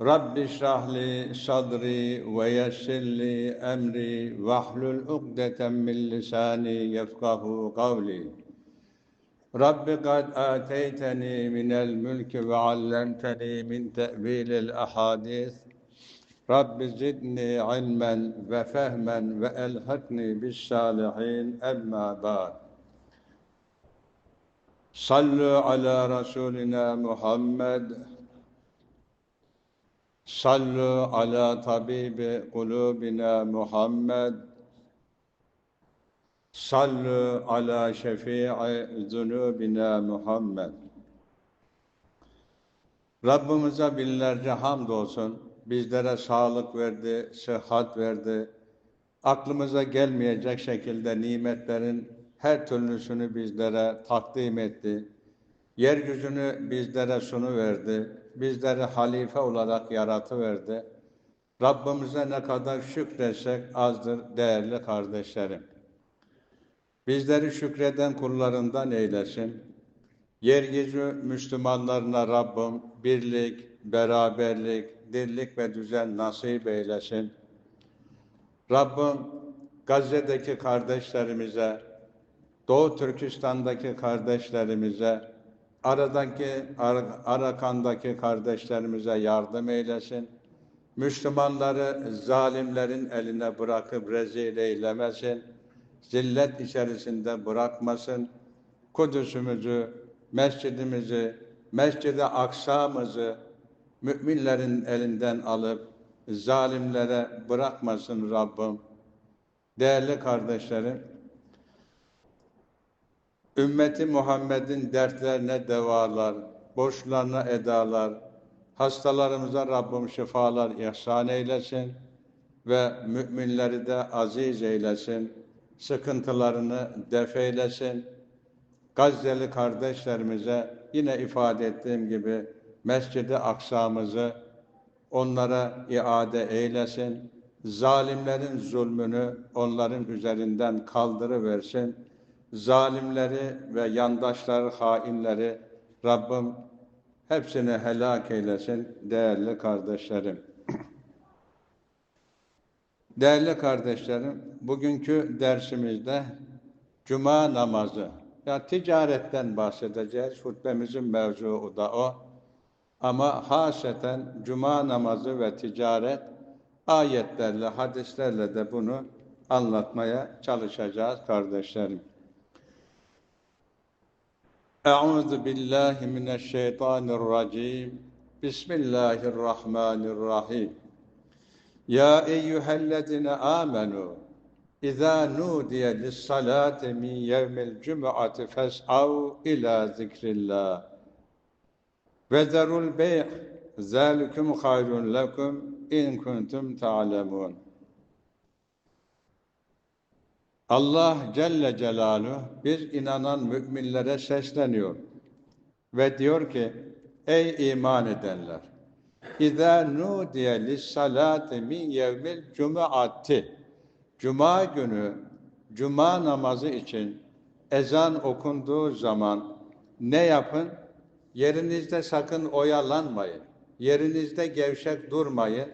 رب اشرح لي صدري ويسر لي أمري واحلل عقدة من لساني يفقه قولي. رب قد آتيتني من الملك وعلمتني من تأويل الأحاديث. رب زدني علما وفهما وألحقني بالصالحين أما بعد. صلوا على رسولنا محمد صلوا على طبيب قلوبنا محمد صلوا على شفيع ذنوبنا Muhammed. Rabbimize binlerce hamdolsun. Bizlere sağlık verdi, sıhhat verdi. Aklımıza gelmeyecek şekilde nimetlerin her türlüsünü bizlere takdim etti. Yeryüzünü bizlere sunu verdi. Bizleri halife olarak yaratıverdi. Rabbimize ne kadar şükretsek azdır değerli kardeşlerim. Bizleri şükreden kullarından eylesin. Yeryüzü Müslümanlarına Rabbim birlik, beraberlik, dirlik ve düzen nasip eylesin. Rabbim Gazze'deki kardeşlerimize, Doğu Türkistan'daki kardeşlerimize, aradaki, Ar Arakan'daki kardeşlerimize yardım eylesin. Müslümanları zalimlerin eline bırakıp rezil eylemesin. Zillet içerisinde bırakmasın. Kudüs'ümüzü, mescidimizi, Mescid-i Aksa'mızı müminlerin elinden alıp zalimlere bırakmasın Rabbim. Değerli kardeşlerim, ümmeti Muhammed'in dertlerine devalar, borçlarına edalar, hastalarımıza Rabbim şifalar ihsan eylesin ve müminleri de aziz eylesin, sıkıntılarını def eylesin. Gazze'li kardeşlerimize yine ifade ettiğim gibi Mescid-i Aksa'mızı onlara iade eylesin. Zalimlerin zulmünü onların üzerinden kaldırıversin. Zalimleri ve yandaşları, hainleri Rabbim hepsini helak eylesin değerli kardeşlerim. Değerli kardeşlerim, bugünkü dersimizde Cuma namazı, ya ticaretten bahsedeceğiz. Hutbemizin mevzuu da o. Ama haseten Cuma namazı ve ticaret ayetlerle, hadislerle de bunu anlatmaya çalışacağız kardeşlerim. Euzu billahi mineşşeytanirracim. Bismillahirrahmanirrahim. Ya eyyühellezine amenu İzâ nudiye lis-salâti min yevmil cum'ati fes'av ila zikrillah. Ve zerul bey' zâlikum hayrun lekum in kuntum ta'lemun. Allah Celle Celaluhu bir inanan müminlere sesleniyor ve diyor ki ey iman edenler İzâ nudiye lis-salâti min yevmil cum'ati Cuma günü Cuma namazı için ezan okunduğu zaman ne yapın? Yerinizde sakın oyalanmayın. Yerinizde gevşek durmayın.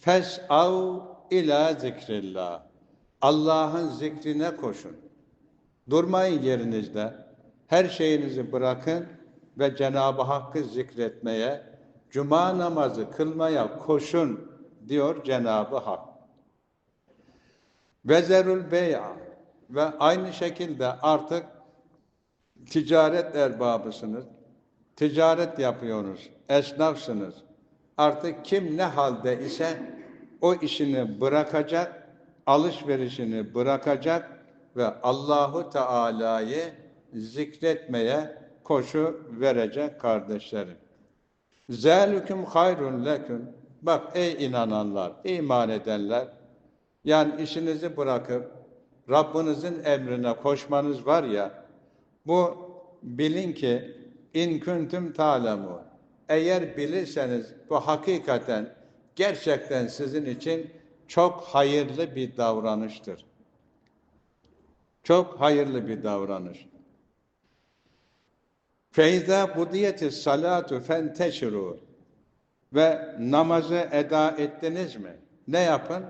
Fes'av ila zikrillah. Allah'ın zikrine koşun. Durmayın yerinizde. Her şeyinizi bırakın ve Cenab-ı Hakk'ı zikretmeye, Cuma namazı kılmaya koşun diyor Cenab-ı Hak. Vezerül bey'a ve aynı şekilde artık ticaret erbabısınız. Ticaret yapıyorsunuz, esnafsınız. Artık kim ne halde ise o işini bırakacak, alışverişini bırakacak ve Allahu Teala'yı zikretmeye koşu verecek kardeşlerim. Zâlüküm hayrun leküm. Bak ey inananlar, iman edenler, yani işinizi bırakıp Rabbinizin emrine koşmanız var ya, bu bilin ki in kuntum ta'lemun. Eğer bilirseniz bu hakikaten gerçekten sizin için çok hayırlı bir davranıştır. Çok hayırlı bir davranış. Feyza budiyeti salatu fenteşiru ve namazı eda ettiniz mi? Ne yapın?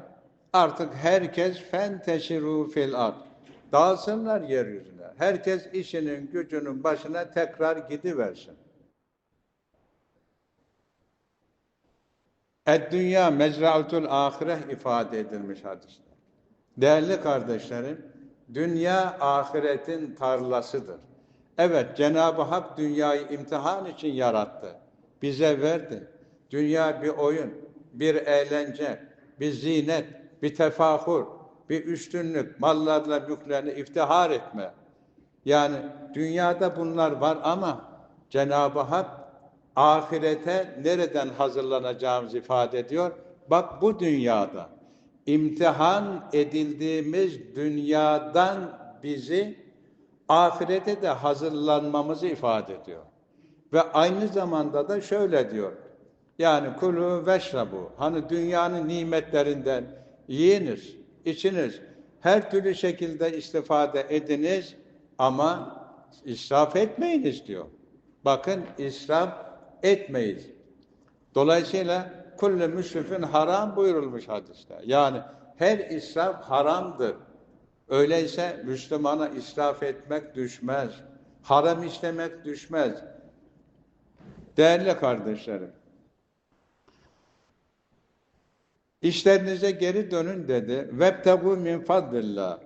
Artık herkes fenteşiru fil ard. Dağılsınlar yeryüzüne. Herkes işinin gücünün başına tekrar gidiversin. Et dünya mezrautul ahire ifade edilmiş hadiste. Değerli kardeşlerim, dünya ahiretin tarlasıdır. Evet, Cenab-ı Hak dünyayı imtihan için yarattı. Bize verdi. Dünya bir oyun, bir eğlence, bir zinet, bir tefahur, bir üstünlük, mallarla mülklerini iftihar etme. Yani dünyada bunlar var ama Cenab-ı Hak ahirete nereden hazırlanacağımızı ifade ediyor. Bak bu dünyada imtihan edildiğimiz dünyadan bizi ahirete de hazırlanmamızı ifade ediyor. Ve aynı zamanda da şöyle diyor. Yani kulu veşrabu. Hani dünyanın nimetlerinden yiyiniz, içiniz. Her türlü şekilde istifade ediniz ama israf etmeyiniz diyor. Bakın israf etmeyiz. Dolayısıyla kullu müsrifin haram buyurulmuş hadiste. Yani her israf haramdır. Öyleyse Müslümana israf etmek düşmez. Haram işlemek düşmez. Değerli kardeşlerim, işlerinize geri dönün dedi. Vebtebu min fadlillah.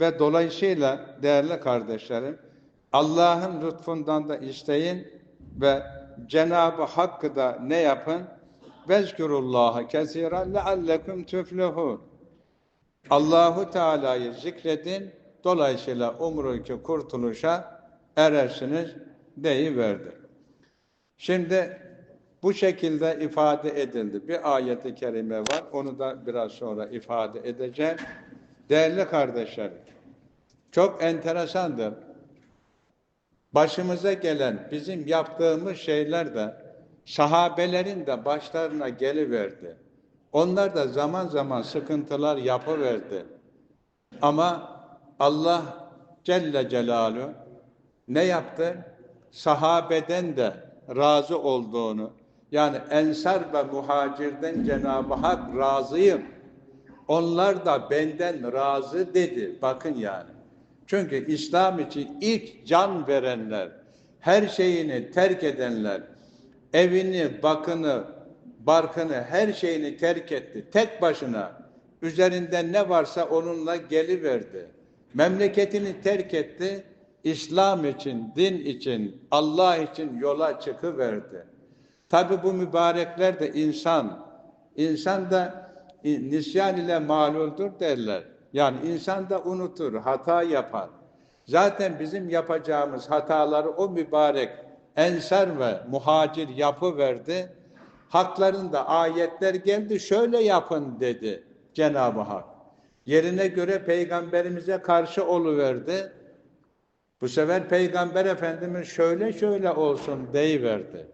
Ve dolayısıyla değerli kardeşlerim, Allah'ın lütfundan da isteyin ve Cenab-ı Hakk'ı da ne yapın? Vezkurullaha kesiren leallekum tuflihun. Allahu Teala'yı zikredin. Dolayısıyla umruki kurtuluşa erersiniz deyiverdi. Şimdi bu şekilde ifade edildi. Bir ayeti kerime var. Onu da biraz sonra ifade edeceğim. Değerli kardeşlerim, çok enteresandır. Başımıza gelen, bizim yaptığımız şeyler de sahabelerin de başlarına geliverdi. Onlar da zaman zaman sıkıntılar yapıverdi. Ama Allah Celle Celaluhu ne yaptı? Sahabeden de razı olduğunu, yani Ensar ve Muhacir'den Cenab-ı Hak razıyım. Onlar da benden razı dedi. Bakın yani. Çünkü İslam için ilk can verenler, her şeyini terk edenler, evini, bakını, barkını, her şeyini terk etti. Tek başına üzerinde ne varsa onunla geliverdi. Memleketini terk etti. İslam için, din için, Allah için yola çıkıverdi. Tabi bu mübarekler de insan. İnsan da nisyan ile maluldur derler. Yani insan da unutur, hata yapar. Zaten bizim yapacağımız hataları o mübarek ensar ve muhacir yapı verdi. Haklarında ayetler geldi, şöyle yapın dedi Cenab-ı Hak. Yerine göre peygamberimize karşı oluverdi. Bu sefer peygamber efendimiz şöyle şöyle olsun deyiverdi.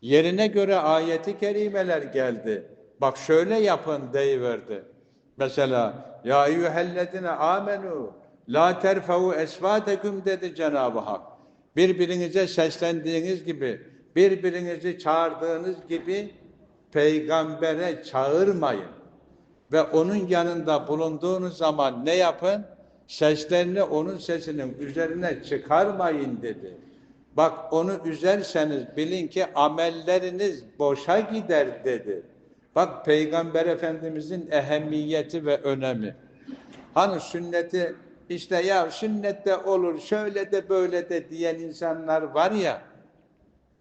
Yerine göre ayeti kerimeler geldi. Bak şöyle yapın deyiverdi. Mesela ya eyyühellezine amenu la terfeu esvateküm dedi Cenab-ı Hak. Birbirinize seslendiğiniz gibi, birbirinizi çağırdığınız gibi peygambere çağırmayın. Ve onun yanında bulunduğunuz zaman ne yapın? Seslerini onun sesinin üzerine çıkarmayın dedi. Bak onu üzerseniz bilin ki amelleriniz boşa gider dedi. Bak Peygamber Efendimizin ehemmiyeti ve önemi. Hani sünneti işte ya sünnette olur şöyle de böyle de diyen insanlar var ya.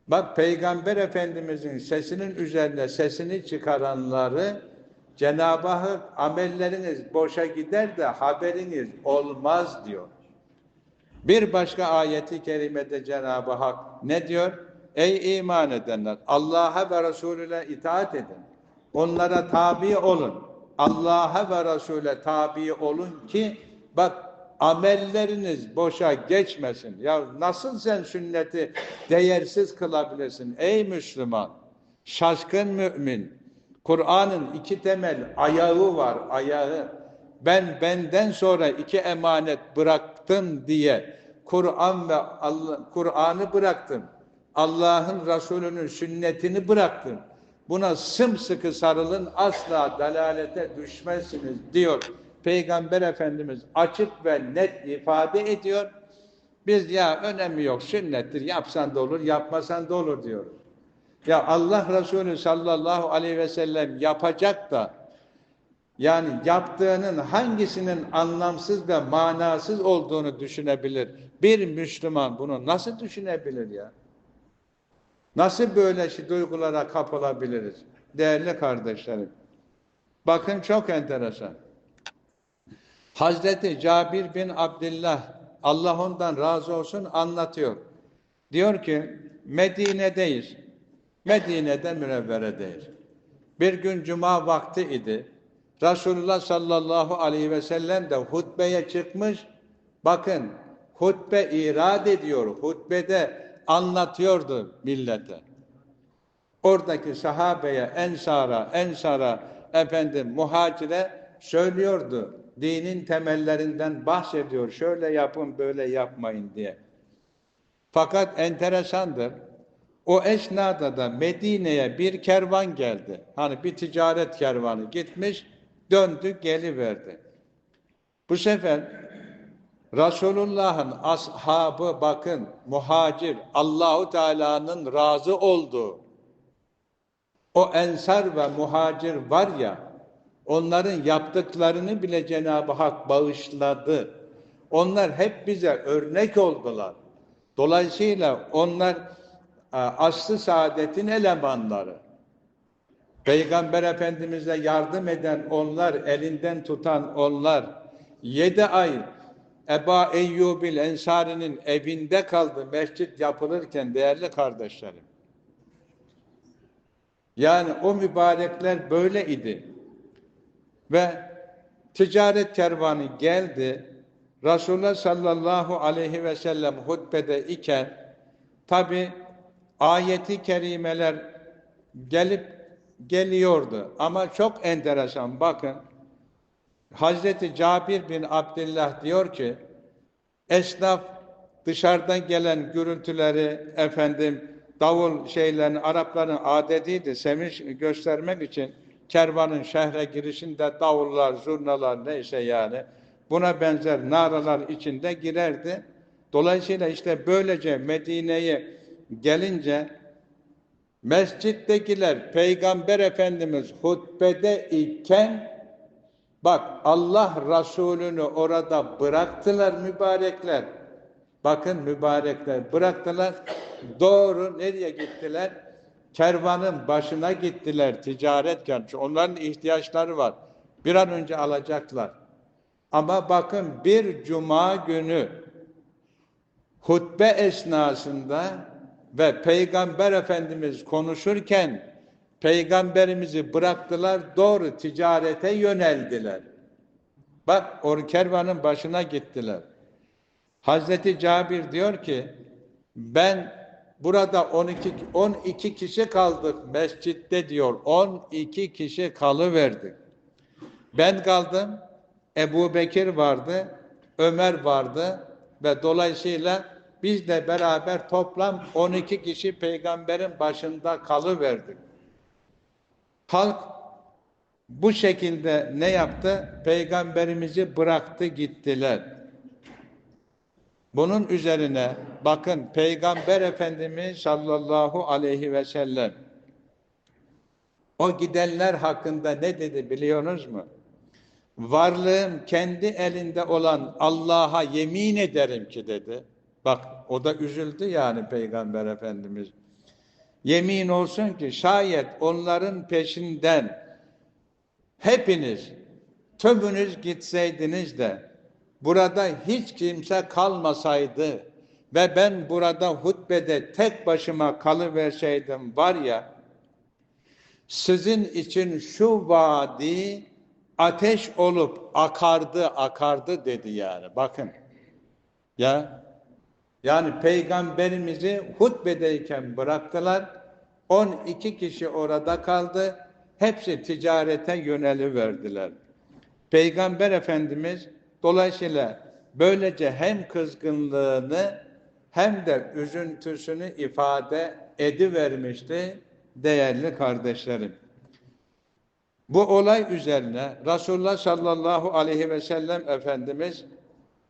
Bak Peygamber Efendimizin sesinin üzerine sesini çıkaranları Cenab-ı Hak amelleriniz boşa gider de haberiniz olmaz diyor. Bir başka ayeti kerimede Cenab-ı Hak ne diyor? Ey iman edenler Allah'a ve Resulüne itaat edin. Onlara tabi olun. Allah'a ve Resul'e tabi olun ki bak amelleriniz boşa geçmesin. Ya nasıl sen sünneti değersiz kılabilirsin ey Müslüman? Şaşkın mümin. Kur'an'ın iki temel ayağı var, ayağı. Ben benden sonra iki emanet bıraktım diye Kur'an ve Kur'an'ı bıraktım. Allah'ın Resulü'nün sünnetini bıraktım. Buna sımsıkı sarılın asla dalalete düşmezsiniz diyor. Peygamber Efendimiz açık ve net ifade ediyor. Biz ya önemi yok sünnettir yapsan da olur yapmasan da olur diyoruz. Ya Allah Resulü sallallahu aleyhi ve sellem yapacak da yani yaptığının hangisinin anlamsız ve manasız olduğunu düşünebilir. Bir Müslüman bunu nasıl düşünebilir ya? Nasıl böyle şey duygulara kapılabiliriz? Değerli kardeşlerim. Bakın çok enteresan. Hazreti Cabir bin Abdullah Allah ondan razı olsun anlatıyor. Diyor ki Medine'deyiz. Medine'de münevveredeyiz. Bir gün cuma vakti idi. Resulullah sallallahu aleyhi ve sellem de hutbeye çıkmış. Bakın hutbe irad ediyor. Hutbede anlatıyordu millete. Oradaki sahabeye, ensara, ensara, efendim muhacire söylüyordu. Dinin temellerinden bahsediyor. Şöyle yapın, böyle yapmayın diye. Fakat enteresandır. O esnada da Medine'ye bir kervan geldi. Hani bir ticaret kervanı gitmiş, döndü, geliverdi. Bu sefer Resulullah'ın ashabı bakın muhacir Allahu Teala'nın razı olduğu o ensar ve muhacir var ya onların yaptıklarını bile Cenab-ı Hak bağışladı. Onlar hep bize örnek oldular. Dolayısıyla onlar e, aslı saadetin elemanları. Peygamber Efendimiz'e yardım eden onlar, elinden tutan onlar, yedi ay Eba Eyyubil Ensari'nin evinde kaldı mescit yapılırken değerli kardeşlerim. Yani o mübarekler böyle idi. Ve ticaret kervanı geldi. Resulullah sallallahu aleyhi ve sellem hutbede iken tabi ayeti kerimeler gelip geliyordu. Ama çok enteresan bakın. Hazreti Cabir bin Abdullah diyor ki esnaf dışarıdan gelen gürültüleri efendim davul şeylerin Arapların adetiydi sevinç göstermek için kervanın şehre girişinde davullar, zurnalar neyse yani buna benzer naralar içinde girerdi. Dolayısıyla işte böylece Medine'ye gelince mescittekiler Peygamber Efendimiz hutbede iken bak Allah Resulü'nü orada bıraktılar mübarekler. Bakın mübarekler bıraktılar. Doğru nereye gittiler? Kervanın başına gittiler ticaret kervanı. Onların ihtiyaçları var. Bir an önce alacaklar. Ama bakın bir cuma günü hutbe esnasında ve Peygamber Efendimiz konuşurken Peygamberimizi bıraktılar, doğru ticarete yöneldiler. Bak o kervanın başına gittiler. Hazreti Cabir diyor ki ben burada 12 12 kişi kaldık mescitte diyor. 12 kişi kalıverdik. Ben kaldım. Ebu Bekir vardı, Ömer vardı ve dolayısıyla biz de beraber toplam 12 kişi peygamberin başında kalıverdik. Halk bu şekilde ne yaptı? Peygamberimizi bıraktı gittiler. Bunun üzerine bakın Peygamber Efendimiz sallallahu aleyhi ve sellem o gidenler hakkında ne dedi biliyorsunuz mu? Varlığım kendi elinde olan Allah'a yemin ederim ki dedi. Bak o da üzüldü yani Peygamber Efendimiz. Yemin olsun ki şayet onların peşinden hepiniz tümünüz gitseydiniz de burada hiç kimse kalmasaydı ve ben burada hutbede tek başıma kalıverseydim var ya sizin için şu vadi ateş olup akardı, akardı dedi yani. Bakın. Ya yani peygamberimizi hutbedeyken bıraktılar. 12 kişi orada kaldı. Hepsi ticarete yöneliverdiler. Peygamber Efendimiz dolayısıyla böylece hem kızgınlığını hem de üzüntüsünü ifade edivermişti değerli kardeşlerim. Bu olay üzerine Resulullah sallallahu aleyhi ve sellem Efendimiz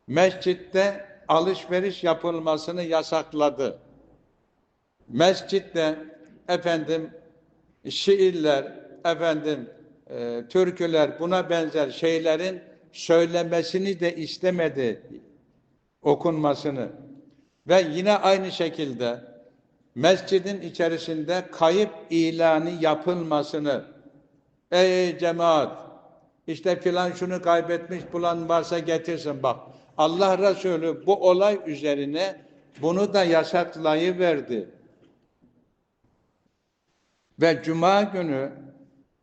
mescitte alışveriş yapılmasını yasakladı. Mescitte efendim şiirler, efendim e, türküler buna benzer şeylerin söylemesini de istemedi okunmasını. Ve yine aynı şekilde mescidin içerisinde kayıp ilanı yapılmasını ey cemaat işte filan şunu kaybetmiş bulan varsa getirsin bak. Allah Resulü bu olay üzerine bunu da yasaklayıverdi. Ve cuma günü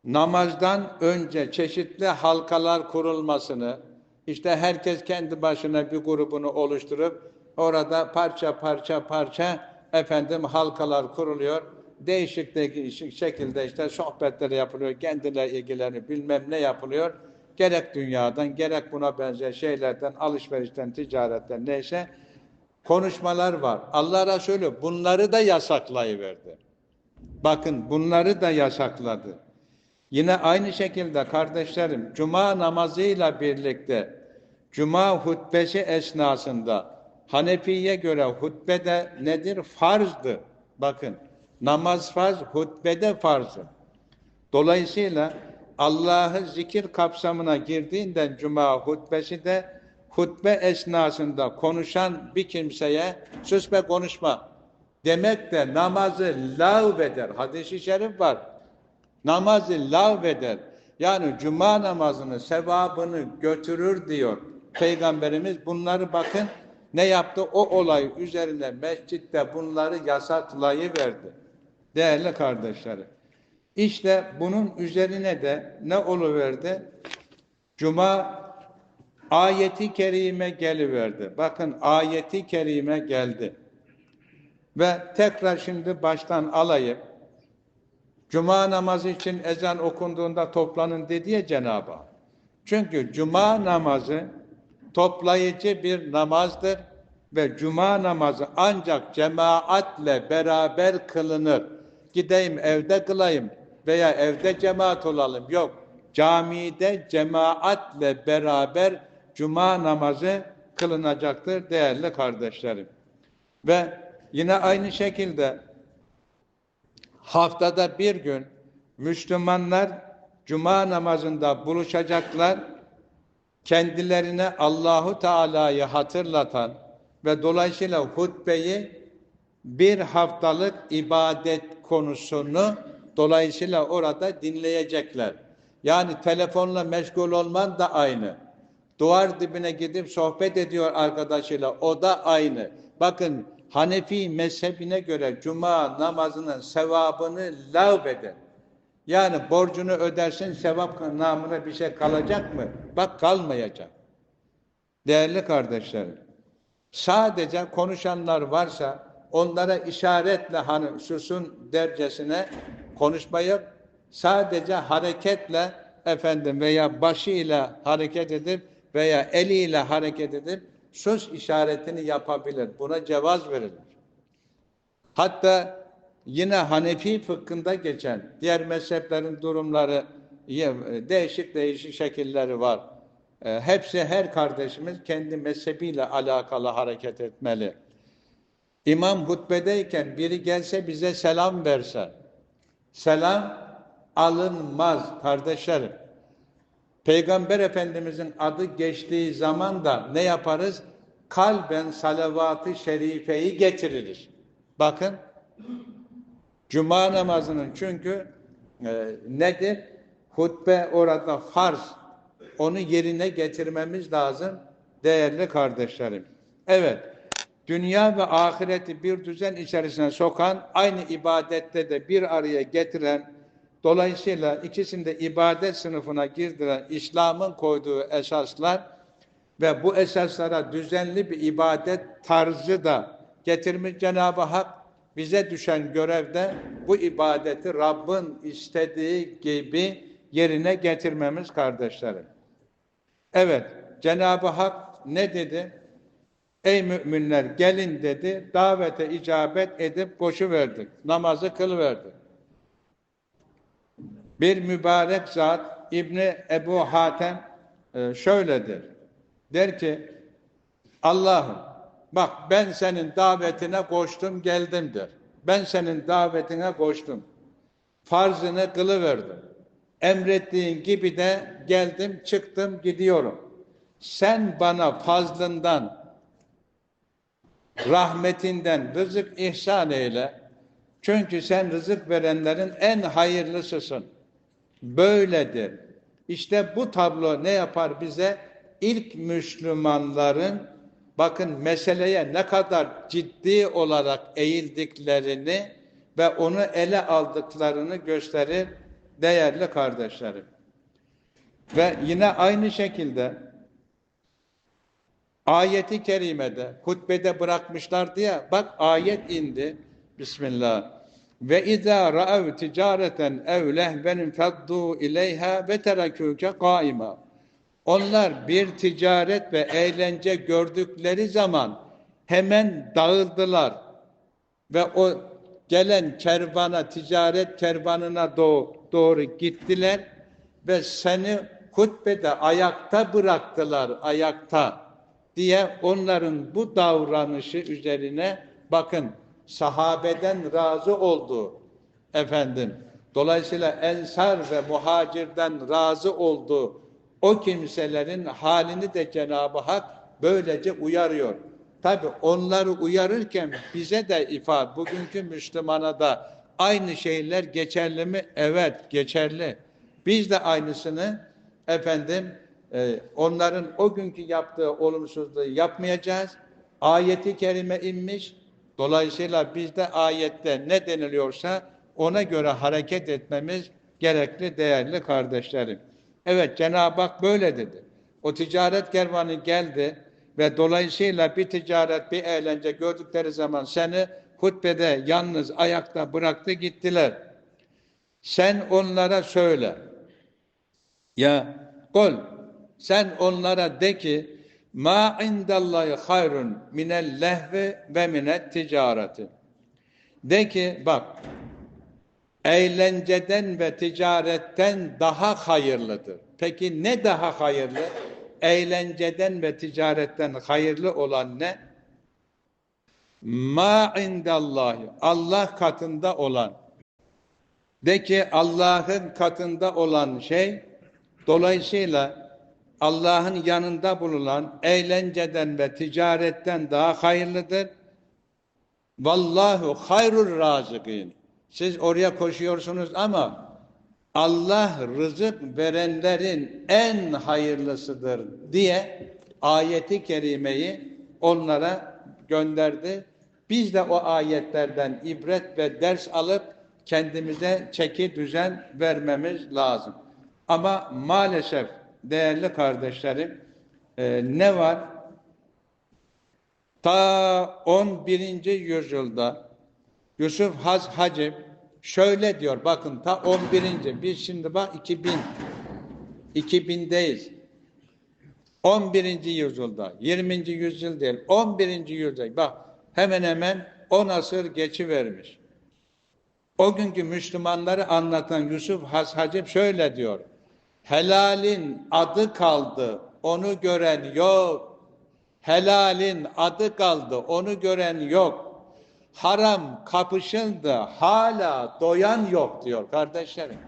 namazdan önce çeşitli halkalar kurulmasını, işte herkes kendi başına bir grubunu oluşturup orada parça parça parça efendim halkalar kuruluyor. Değişik değişik şekilde işte sohbetler yapılıyor, kendileri ilgilerini bilmem ne yapılıyor. Gerek dünyadan, gerek buna benzer şeylerden, alışverişten, ticaretten neyse konuşmalar var. Allah Resulü bunları da yasaklayıverdi. Bakın bunları da yasakladı. Yine aynı şekilde kardeşlerim cuma namazıyla birlikte cuma hutbesi esnasında Hanefi'ye göre hutbede nedir? Farzdı. Bakın namaz farz, hutbede farzı. Dolayısıyla Allah'ı zikir kapsamına girdiğinden cuma hutbesi de hutbe esnasında konuşan bir kimseye sus be konuşma demek de namazı lağveder. Hadis-i şerif var. Namazı lağveder. Yani cuma namazını sevabını götürür diyor. Peygamberimiz bunları bakın ne yaptı? O olay üzerine mescitte bunları yasaklayıverdi. Değerli kardeşlerim. İşte bunun üzerine de ne oluverdi? Cuma ayeti kerime geliverdi. Bakın ayeti kerime geldi. Ve tekrar şimdi baştan alayım. Cuma namazı için ezan okunduğunda toplanın dedi ya Cenab-ı Hak. Çünkü cuma namazı toplayıcı bir namazdır ve cuma namazı ancak cemaatle beraber kılınır. Gideyim evde kılayım veya evde cemaat olalım. Yok. Camide cemaatle beraber cuma namazı kılınacaktır değerli kardeşlerim. Ve yine aynı şekilde haftada bir gün Müslümanlar cuma namazında buluşacaklar. Kendilerine Allahu Teala'yı hatırlatan ve dolayısıyla hutbeyi bir haftalık ibadet konusunu dolayısıyla orada dinleyecekler. Yani telefonla meşgul olman da aynı. Duvar dibine gidip sohbet ediyor arkadaşıyla o da aynı. Bakın Hanefi mezhebine göre cuma namazının sevabını lağveder. Yani borcunu ödersin sevap namına bir şey kalacak mı? Bak kalmayacak. Değerli kardeşlerim, sadece konuşanlar varsa onlara işaretle hani susun dercesine konuşmayıp sadece hareketle efendim veya başıyla hareket edip veya eliyle hareket edip sus işaretini yapabilir. Buna cevaz verilir. Hatta yine Hanefi fıkhında geçen diğer mezheplerin durumları değişik değişik şekilleri var. E, hepsi her kardeşimiz kendi mezhebiyle alakalı hareket etmeli. İmam hutbedeyken biri gelse bize selam verse, selam alınmaz kardeşlerim. Peygamber Efendimizin adı geçtiği zaman da ne yaparız? Kalben salavat-ı şerifeyi getiririz. Bakın, Cuma namazının çünkü e, nedir? Hutbe orada farz. Onu yerine getirmemiz lazım değerli kardeşlerim. Evet, dünya ve ahireti bir düzen içerisine sokan, aynı ibadette de bir araya getiren, Dolayısıyla ikisinde ibadet sınıfına girdiler. İslam'ın koyduğu esaslar ve bu esaslara düzenli bir ibadet tarzı da getirmiş Cenab-ı Hak bize düşen görevde bu ibadeti Rabbin istediği gibi yerine getirmemiz kardeşlerim. Evet, Cenab-ı Hak ne dedi? Ey müminler gelin dedi, davete icabet edip koşu verdik, namazı kılıverdik. Bir mübarek zat İbni Ebu Hatem e, şöyledir. Der ki Allah'ım bak ben senin davetine koştum geldim der. Ben senin davetine koştum. Farzını kılıverdim. Emrettiğin gibi de geldim çıktım gidiyorum. Sen bana fazlından rahmetinden rızık ihsan eyle. Çünkü sen rızık verenlerin en hayırlısısın. Böyledir. İşte bu tablo ne yapar bize? İlk Müslümanların bakın meseleye ne kadar ciddi olarak eğildiklerini ve onu ele aldıklarını gösterir değerli kardeşlerim. Ve yine aynı şekilde ayeti kerimede hutbede bırakmışlar diye bak ayet indi. Bismillah. Ve izâ ra'ev ticareten ev lehven feddu ileyha ve terekûke kaima. Onlar bir ticaret ve eğlence gördükleri zaman hemen dağıldılar ve o gelen kervana, ticaret kervanına doğru, doğru gittiler ve seni hutbede ayakta bıraktılar, ayakta diye onların bu davranışı üzerine bakın sahabeden razı oldu efendim. Dolayısıyla ensar ve muhacirden razı oldu. O kimselerin halini de Cenab-ı Hak böylece uyarıyor. Tabi onları uyarırken bize de ifade, bugünkü Müslümana da aynı şeyler geçerli mi? Evet, geçerli. Biz de aynısını efendim e, onların o günkü yaptığı olumsuzluğu yapmayacağız. Ayeti kerime inmiş. Dolayısıyla biz de ayette ne deniliyorsa ona göre hareket etmemiz gerekli değerli kardeşlerim. Evet Cenab-ı Hak böyle dedi. O ticaret kervanı geldi ve dolayısıyla bir ticaret, bir eğlence gördükleri zaman seni hutbede yalnız ayakta bıraktı gittiler. Sen onlara söyle. Ya kol sen onlara de ki ma indallahi hayrun minel lehvi ve minet ticareti. De ki bak eğlenceden ve ticaretten daha hayırlıdır. Peki ne daha hayırlı? Eğlenceden ve ticaretten hayırlı olan ne? Ma indallahi Allah katında olan. De ki Allah'ın katında olan şey dolayısıyla Allah'ın yanında bulunan eğlenceden ve ticaretten daha hayırlıdır. Vallahu hayrul razıkîn. Siz oraya koşuyorsunuz ama Allah rızık verenlerin en hayırlısıdır diye ayeti kerimeyi onlara gönderdi. Biz de o ayetlerden ibret ve ders alıp kendimize çeki düzen vermemiz lazım. Ama maalesef değerli kardeşlerim e, ne var? Ta 11. yüzyılda Yusuf Haz Hacip şöyle diyor bakın ta 11. biz şimdi bak 2000 2000'deyiz. 11. yüzyılda 20. yüzyıl değil 11. yüzyılda bak hemen hemen 10 asır geçivermiş. O günkü Müslümanları anlatan Yusuf Has Hacip şöyle diyor. Helalin adı kaldı, onu gören yok. Helalin adı kaldı, onu gören yok. Haram kapışıldı, hala doyan yok diyor kardeşlerim.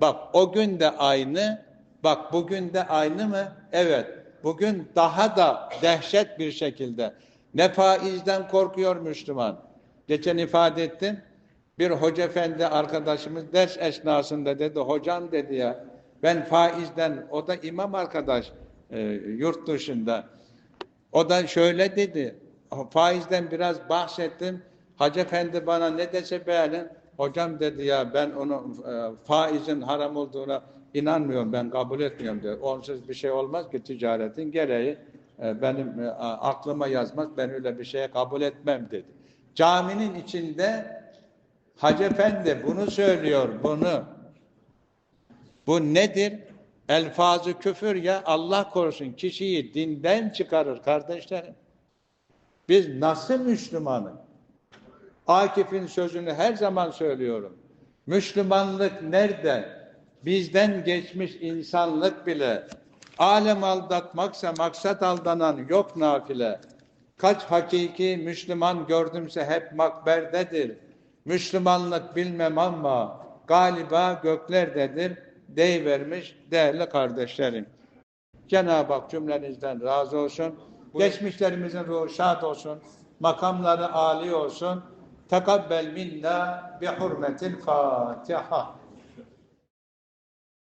Bak o gün de aynı, bak bugün de aynı mı? Evet, bugün daha da dehşet bir şekilde. Ne faizden korkuyor Müslüman. Geçen ifade ettim. Bir hoca efendi arkadaşımız ders esnasında dedi, hocam dedi ya, ben faizden, o da imam arkadaş e, yurt dışında. O da şöyle dedi, faizden biraz bahsettim. Hacı efendi bana ne dese beğenin, hocam dedi ya ben onu e, faizin haram olduğuna inanmıyorum ben kabul etmiyorum dedi. Onsuz bir şey olmaz ki ticaretin gereği e, benim e, aklıma yazmaz ben öyle bir şeye kabul etmem dedi. Caminin içinde Hacı Efendi bunu söylüyor bunu. Bu nedir? Elfazı küfür ya Allah korusun kişiyi dinden çıkarır kardeşlerim. Biz nasıl Müslümanız? Akif'in sözünü her zaman söylüyorum. Müslümanlık nerede? Bizden geçmiş insanlık bile. Alem aldatmaksa maksat aldanan yok nafile. Kaç hakiki Müslüman gördümse hep makberdedir. Müslümanlık bilmem ama galiba göklerdedir. Deyivermiş değerli kardeşlerim. Cenab-ı Hak cümlenizden razı olsun. Geçmişlerimizin ruhu şad olsun. Makamları âli olsun. Tekabbel minna bi hurmetil Fatiha.